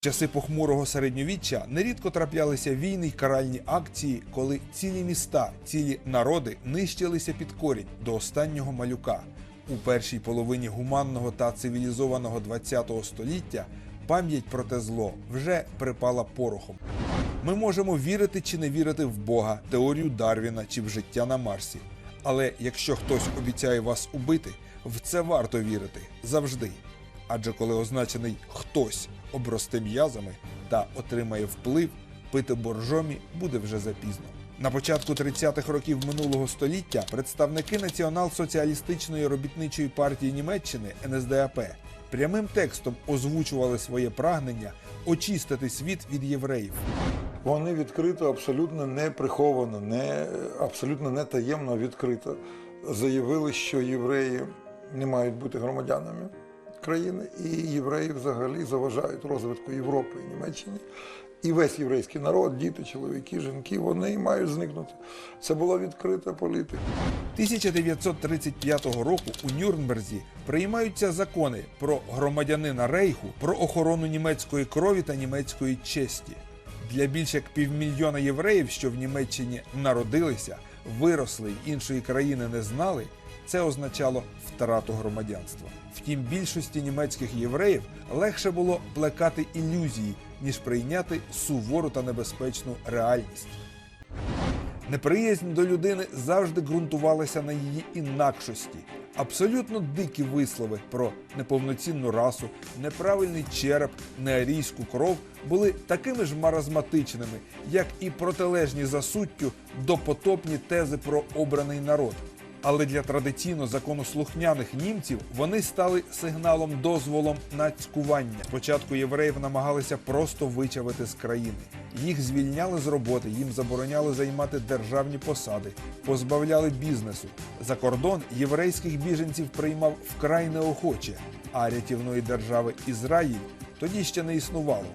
Часи похмурого середньовіччя нерідко траплялися війни й каральні акції, коли цілі міста, цілі народи нищилися під корінь до останнього малюка. У першій половині гуманного та цивілізованого ХХ століття пам'ять про те зло вже припала порохом. Ми можемо вірити чи не вірити в Бога, теорію Дарвіна чи в життя на Марсі. Але якщо хтось обіцяє вас убити, в це варто вірити завжди. Адже коли означений хтось обросте м'язами та отримає вплив, пити боржомі буде вже запізно. На початку 30-х років минулого століття представники Націонал-соціалістичної робітничої партії Німеччини НСДАП прямим текстом озвучували своє прагнення очистити світ від євреїв. Вони відкрито, абсолютно не приховано, не, абсолютно не таємно відкрито заявили, що євреї не мають бути громадянами країни, і євреї взагалі заважають розвитку Європи і Німеччини. І весь єврейський народ, діти, чоловіки, жінки, вони мають зникнути. Це була відкрита політика. 1935 року у Нюрнберзі приймаються закони про громадянина Рейху, про охорону німецької крові та німецької честі. Для більш як півмільйона євреїв, що в Німеччині народилися, виросли іншої країни не знали, це означало втрату громадянства. Втім, більшості німецьких євреїв легше було плекати ілюзії, ніж прийняти сувору та небезпечну реальність. Неприязнь до людини завжди ґрунтувалася на її інакшості. Абсолютно дикі вислови про неповноцінну расу, неправильний череп, неарійську кров були такими ж маразматичними, як і протилежні за суттю допотопні тези про обраний народ. Але для традиційно законослухняних німців вони стали сигналом дозволом на цькування. Спочатку євреїв намагалися просто вичавити з країни. Їх звільняли з роботи, їм забороняли займати державні посади, позбавляли бізнесу. За кордон єврейських біженців приймав вкрай неохоче, а рятівної держави Ізраїль тоді ще не існувало.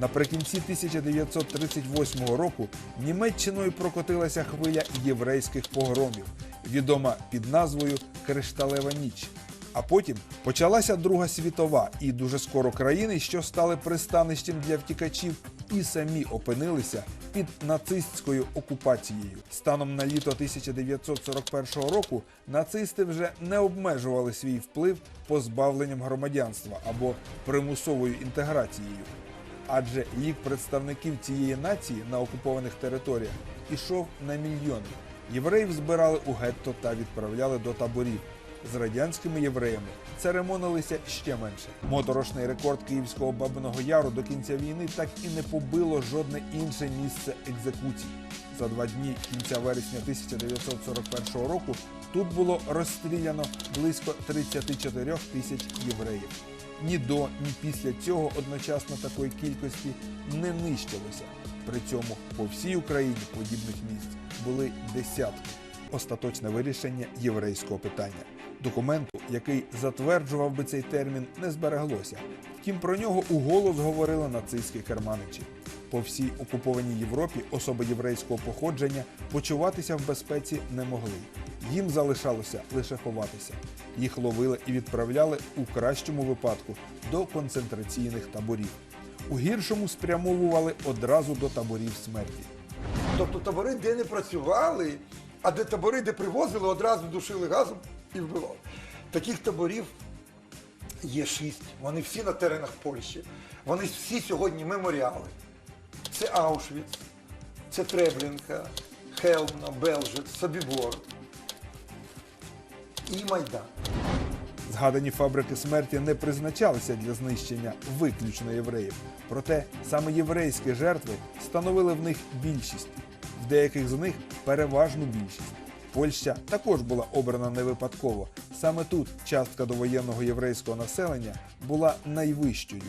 Наприкінці 1938 року Німеччиною прокотилася хвиля єврейських погромів, відома під назвою Кришталева ніч. А потім почалася Друга світова, і дуже скоро країни, що стали пристанищем для втікачів, і самі опинилися під нацистською окупацією. Станом на літо 1941 року нацисти вже не обмежували свій вплив позбавленням громадянства або примусовою інтеграцією адже лік представників цієї нації на окупованих територіях ішов на мільйони. Євреїв збирали у гетто та відправляли до таборів. З радянськими євреями церемонилися ще менше. Моторошний рекорд Київського Бабиного Яру до кінця війни так і не побило жодне інше місце екзекуцій. За два дні кінця вересня 1941 року тут було розстріляно близько 34 тисяч євреїв. Ні до, ні після цього одночасно такої кількості не нищилося. При цьому по всій Україні подібних місць були десятки. Остаточне вирішення єврейського питання. Документу, який затверджував би цей термін, не збереглося. Втім, про нього уголос говорили нацистські керманичі. По всій окупованій Європі особи єврейського походження почуватися в безпеці не могли. Їм залишалося лише ховатися. Їх ловили і відправляли у кращому випадку до концентраційних таборів. У гіршому спрямовували одразу до таборів смерті. Тобто табори, де не працювали, а де табори, де привозили, одразу душили газом і вбивали. Таких таборів є шість. Вони всі на теренах Польщі. Вони всі сьогодні меморіали. Це Аушвіц, це Треблінка, Хелмна, Белжик, Собібор і Майдан. Згадані фабрики смерті не призначалися для знищення виключно євреїв. Проте саме єврейські жертви становили в них більшість, в деяких з них переважну більшість. Польща також була обрана не випадково. Саме тут частка довоєнного єврейського населення була найвищою.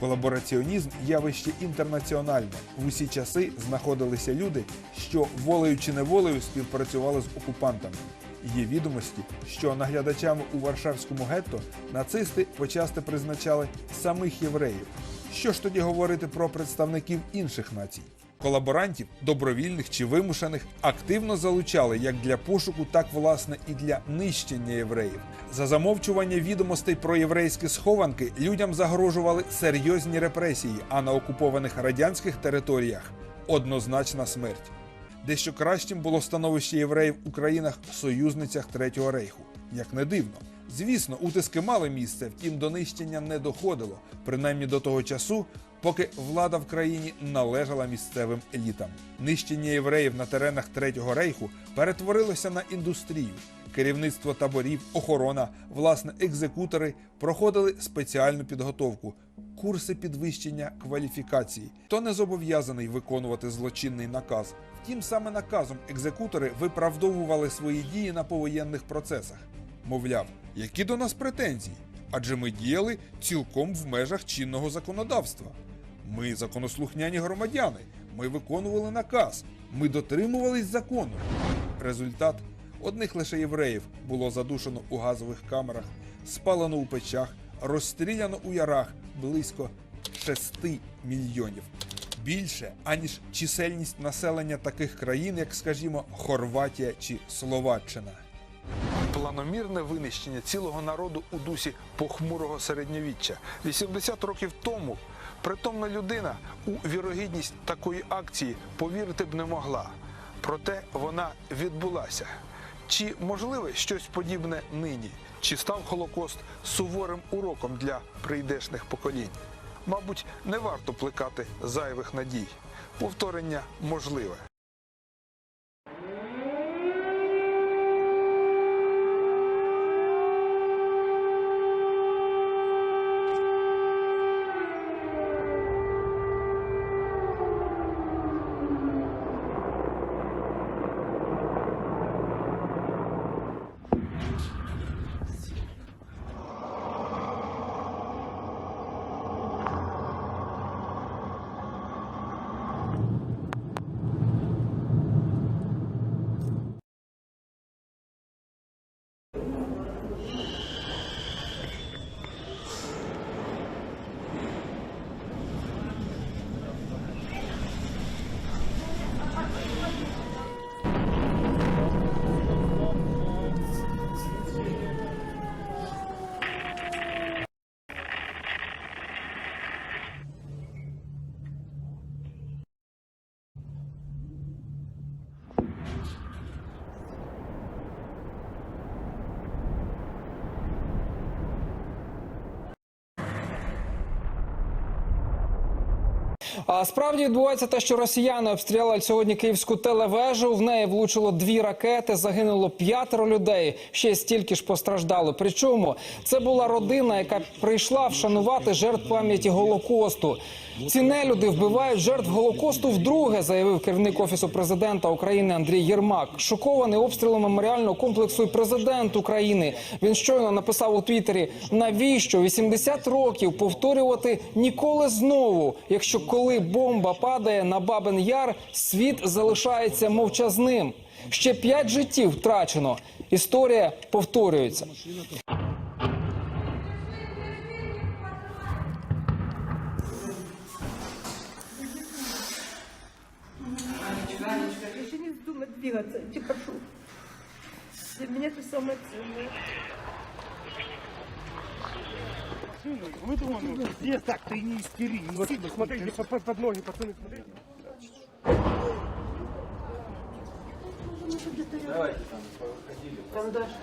Колабораціонізм явище інтернаціональне. В усі часи знаходилися люди, що волею чи неволею співпрацювали з окупантами. Є відомості, що наглядачами у Варшавському гетто нацисти почасти призначали самих євреїв. Що ж тоді говорити про представників інших націй? Колаборантів, добровільних чи вимушених, активно залучали як для пошуку, так власне і для нищення євреїв. За замовчування відомостей про єврейські схованки людям загрожували серйозні репресії, а на окупованих радянських територіях однозначна смерть. Дещо кращим було становище євреїв у країнах-союзницях Третього рейху. Як не дивно. Звісно, утиски мали місце, втім до нищення не доходило, принаймні до того часу, поки влада в країні належала місцевим елітам. Нищення євреїв на теренах Третього рейху перетворилося на індустрію. Керівництво таборів, охорона, власне, екзекутори проходили спеціальну підготовку, курси підвищення кваліфікації. Хто не зобов'язаний виконувати злочинний наказ. Втім, саме наказом екзекутори виправдовували свої дії на повоєнних процесах. Мовляв, які до нас претензії? Адже ми діяли цілком в межах чинного законодавства. Ми законослухняні громадяни, ми виконували наказ, ми дотримувались закону. Результат одних лише євреїв було задушено у газових камерах, спалено у печах, розстріляно у ярах близько 6 мільйонів. Більше аніж чисельність населення таких країн, як, скажімо, Хорватія чи Словаччина. Планомірне винищення цілого народу у дусі похмурого середньовіччя. 80 років тому притомна людина у вірогідність такої акції повірити б не могла. Проте вона відбулася. Чи можливе щось подібне нині? Чи став Холокост суворим уроком для прийдешних поколінь? Мабуть, не варто плекати зайвих надій. Повторення можливе. А справді відбувається те, що росіяни обстріляли сьогодні київську телевежу. В неї влучило дві ракети, загинуло п'ятеро людей. Ще стільки ж постраждали. Причому це була родина, яка прийшла вшанувати жертв пам'яті голокосту. Ці нелюди вбивають жертв голокосту вдруге, заявив керівник офісу президента України Андрій Єрмак. Шокований обстрілом меморіального комплексу і президент України. Він щойно написав у Твіттері: навіщо 80 років повторювати ніколи знову, якщо коли бомба падає на Бабин Яр, світ залишається мовчазним. Ще п'ять життів втрачено. Історія повторюється. Двигаться, я тебя прошу. Для меня это самое ценное. Мы думаем, здесь так, ты не истери, не сильно. Смотрите, под, под- под ноги, пацаны, смотрите. Там дальше.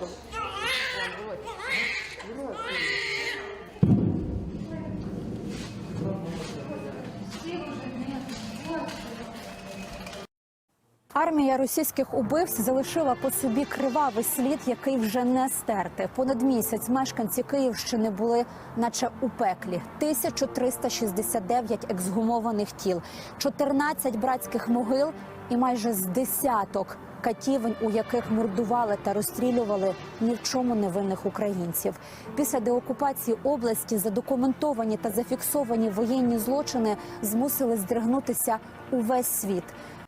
Армія російських убивць залишила по собі кривавий слід, який вже не стерти. Понад місяць мешканці Київщини були, наче у пеклі. 1369 ексгумованих тіл, 14 братських могил і майже з десяток катівень, у яких мордували та розстрілювали ні в чому невинних українців. Після деокупації області задокументовані та зафіксовані воєнні злочини змусили здригнутися увесь світ.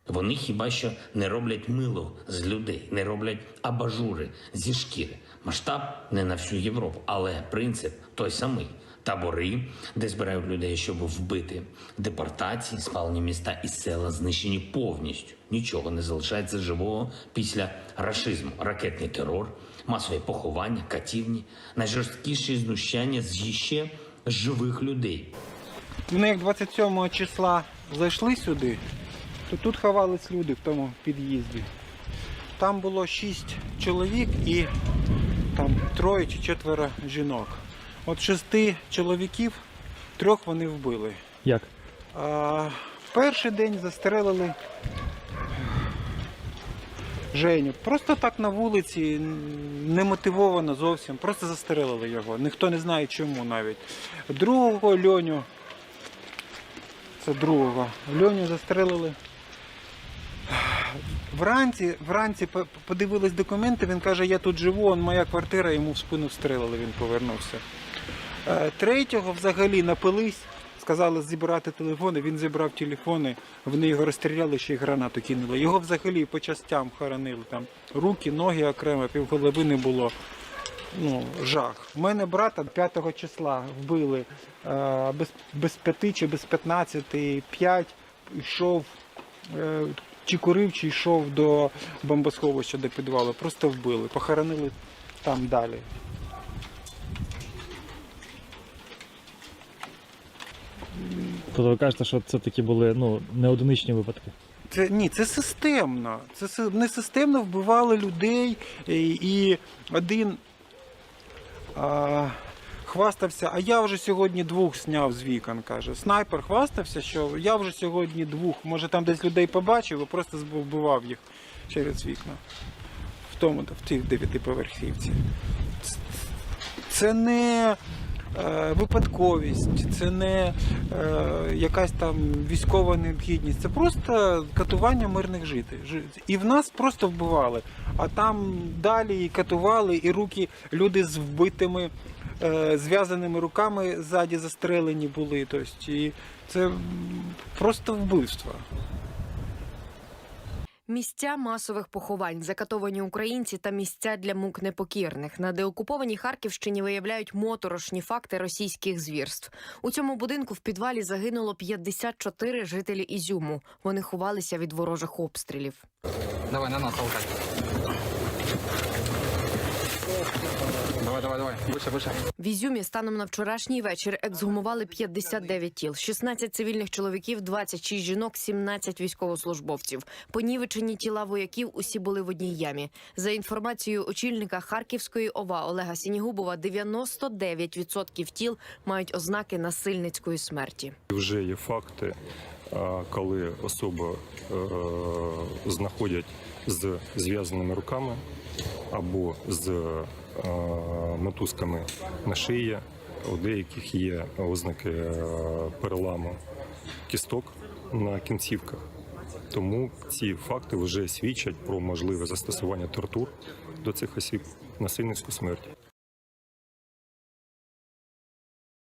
Вони хіба що не роблять мило з людей, не роблять абажури зі шкіри. Масштаб не на всю Європу, але принцип той самий. табори, де збирають людей, щоб вбити, депортації, спалені міста і села знищені повністю. Нічого не залишається живого після рашизму, ракетний терор, масові поховання, катівні, найжорсткіші знущання з ще живих людей. Вони як 27 числа зайшли сюди, то тут ховались люди в тому під'їзді. Там було 6 чоловік і там троє чи четверо жінок. От шести чоловіків, трьох вони вбили. Як? А, перший день застрелили Женю. Просто так на вулиці, немотивовано зовсім. Просто застрелили його. Ніхто не знає чому навіть. Другого Льоню. Це другого. Льоню застрелили. Вранці, вранці подивились документи, він каже, я тут живу, он моя квартира, йому в спину встрелили, він повернувся. Е, Третього взагалі напились, сказали зібрати телефони, він зібрав телефони, вони його розстріляли, ще й гранату кинули. Його взагалі по частям хоронили. Там руки, ноги окремо, півголови не було. Ну, жах. У мене брата 5 числа вбили е, без, без 5 чи без 15, 5 йшов, чи курив, чи йшов до бомбосховища, до підвалу. Просто вбили, похоронили там далі. Тобто ви кажете, що це такі були ну, не одиничні випадки. Це ні, це системно. Це не системно вбивали людей, і, і один а, хвастався, а я вже сьогодні двох зняв з вікон, каже. Снайпер хвастався, що я вже сьогодні двох. Може там десь людей побачив, і просто вбивав їх через вікна. В тому, в тих дев'ятиповерхівці. Це не випадковість, це не е, якась там військова необхідність. Це просто катування мирних жителів. І в нас просто вбивали. А там далі і катували, і руки люди з вбитими, е, зв'язаними руками ззаді застрелені були. Тобто, і це просто вбивство. Місця масових поховань, закатовані українці та місця для мук непокірних на деокупованій Харківщині виявляють моторошні факти російських звірств. У цьому будинку в підвалі загинуло 54 жителі Ізюму. Вони ховалися від ворожих обстрілів. Давай, на нас толкай. Давай, давай, давай. Выше, выше. В Ізюмі станом на вчорашній вечір ексгумували 59 тіл, 16 цивільних чоловіків, 26 жінок, 17 військовослужбовців. Понівечені тіла вояків усі були в одній ямі. За інформацією очільника Харківської ОВА Олега Сінігубова, 99% тіл мають ознаки насильницької смерті. Вже є факти, коли особу е, знаходять з зв'язаними руками або з мотузками на шиї. У деяких є ознаки е, переламу кісток на кінцівках. Тому ці факти вже свідчать про можливе застосування тортур до цих осіб насильницьку смерть.